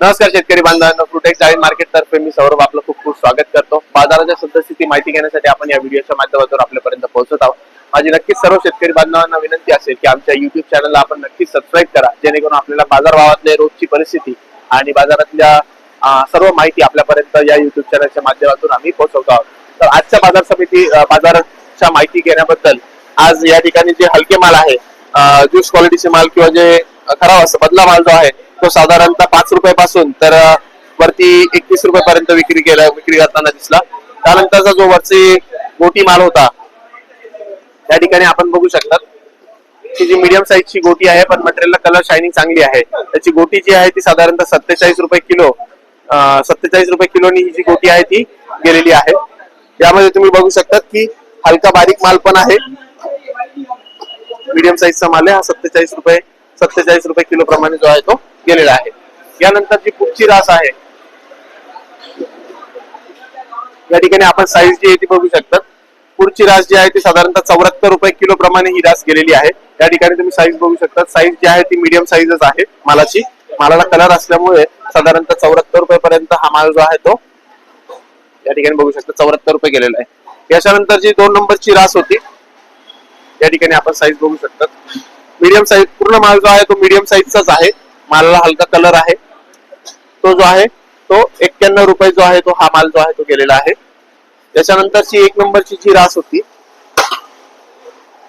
नमस्कार शेतकरी बांधवांनो फ्रुटेक्स डाळी मार्केट तर्फे मी सौरभ आपलं खूप खूप स्वागत करतो. बाजाराच्या सद्यस्थिती माहिती घेण्यासाठी आपण या व्हिडिओच्या माध्यमातून आपल्यापर्यंत पोहोचत आहोत. माझी नक्कीच सर्व शेतकरी बांधवांना विनंती असेल की आमच्या युट्यूब चॅनलला आपण नक्कीच सबस्क्राईब करा जेणेकरून आपल्याला बाजारभावातल्या रोजची परिस्थिती आणि बाजारातल्या सर्व माहिती आपल्यापर्यंत या युट्यूब चॅनलच्या माध्यमातून आम्ही पोहोचवतो आहोत. तर आजच्या बाजार समिती बाजाराच्या माहिती घेण्याबद्दल आज या ठिकाणी जे हलके माल आहे ज्यूस क्वालिटीचे माल किंवा जे खराब असं बदला माल जो आहे तो साधारणतः पाच रुपयापासून तर वरती एकतीस रुपयापर्यंत विक्री केला विक्री करताना दिसला. त्यानंतरचा जो वरची गोटी माल होता त्या ठिकाणी आपण बघू शकतात. ती जी मीडियम साईजची गोटी आहे पण मटेरियलला कलर शायनिंग चांगली आहे. त्याची गोटी जी आहे ती साधारणतः सत्तेचाळीस रुपये किलो सत्तेचाळीस रुपये किलोनी ही जी गोटी आहे ती गेलेली आहे. यामध्ये तुम्ही बघू शकतात की हलका बारीक माल पण आहे. मीडियम साईजचा माल आहे हा सत्तेचाळीस रुपये सत्तेचाळीस रुपये किलो प्रमाणे जो आहे तो. गेलेला आहे. यानंतर जी पुढची रास आहे या ठिकाणी आपण साईज जी आहे ती बघू शकतात पुढची रास जी आहे ती साधारणतः चौऱ्याहत्तर रुपये किलो प्रमाणे ही रास गेलेली आहे. या ठिकाणी तुम्ही साईज बघू शकता. साईज जी आहे ती मीडियम साईजच आहे मालाची. मालाला कलर असल्यामुळे साधारणतः चौऱ्याहत्तर रुपये पर्यंत हा माल जो आहे तो या ठिकाणी बघू शकता चौऱ्याहत्तर रुपये गेलेला आहे. याच्यानंतर जी दोन नंबरची रास होती या ठिकाणी आपण साईज बघू शकतात मीडियम साईज पूर्ण माल जो आहे तो मीडियम साईजचाच आहे. मालाला हलका कलर आहे. तो जो आहे तो एक्क्याण्णव रुपये जो आहे तो हा माल जो आहे तो गेलेला आहे. त्याच्यानंतरची एक नंबरची जी रास होती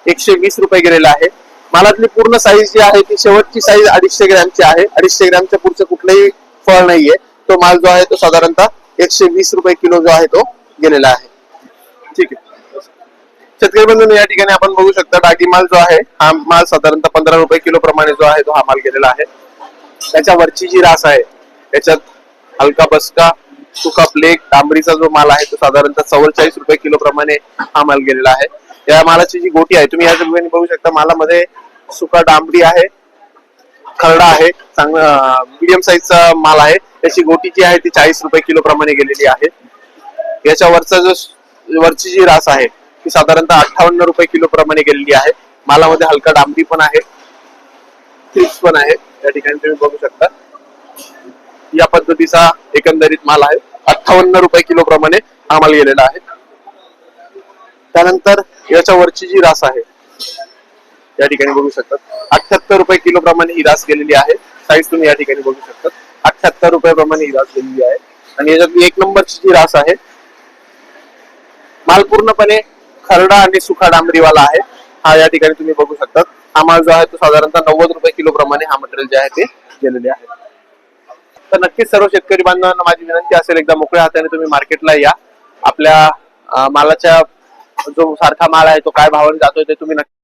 एकशे वीस रुपये गेलेला आहे. मालातली पूर्ण साईज जी आहे ती शेवटची साईज अडीचशे ग्रॅमची आहे. अडीचशे ग्रॅमच्या पुढचं कुठलंही फळ नाहीये. तो माल जो आहे तो साधारणतः एकशे वीस रुपये किलो जो आहे तो गेलेला आहे. ठीक आहे. शेतकरी बंधूंनो या ठिकाणी आपण बघू शकता डागी माल जो आहे हा माल साधारणतः पंधरा रुपये किलो प्रमाणे जो आहे तो हा माल गेलेला आहे. त्याच्या वरची जी रास आहे त्याच्यात हलका बसका सुका प्लेट तांबडीचा जो माल आहे तो साधारणतः चव्वेचाळीस रुपये किलो प्रमाणे हा माल गेलेला आहे. या मालाची जी गोटी आहे तुम्ही या ठिकाणी बघू शकता मालामध्ये सुका डांबरी आहे खरडा आहे चांगला मीडियम साईजचा माल आहे. त्याची गोटी जी आहे ती चाळीस रुपये किलो प्रमाणे गेलेली आहे. याच्या वरचा जो वरची जी रास आहे ती साधारणतः अठ्ठावन्न रुपये किलो प्रमाणे गेलेली आहे. मालामध्ये हलका डांबरी पण आहे क्रिप्स पण आहे. या ठिकाणी तुम्ही बघू शकता. या पद्धतीचा एकंदरीत माल आहे. अठ्ठावन्न रुपये किलो प्रमाणे हा माल गेलेला आहे. त्यानंतर याच्या वरची जी रास आहे या ठिकाणी बघू शकतात. अठ्याहत्तर रुपये किलो प्रमाणे ही रास गेलेली आहे. साईज तुम्ही या ठिकाणी बघू शकतात. अठ्याहत्तर रुपये प्रमाणे ही रास गेलेली आहे. आणि याच्यात एक नंबरची जी रास आहे माल पूर्णपणे खरडा आणि सुखा डांबरीवाला आहे. हा या ठिकाणी तुम्ही बघू शकतात. हा माल जो आहे तो साधारणतः नव्वद रुपये किलो प्रमाणे हा मटेरियल जे आहे ते गेलेले आहे. तर नक्कीच सर्व शेतकरी बांधवांना माझी विनंती असेल एकदा मोकळ्या हाताने तुम्ही मार्केटला या. आपल्या मालाच्या जो सारखा माल आहे तो काय भावाने जातोय ते तुम्ही नक्की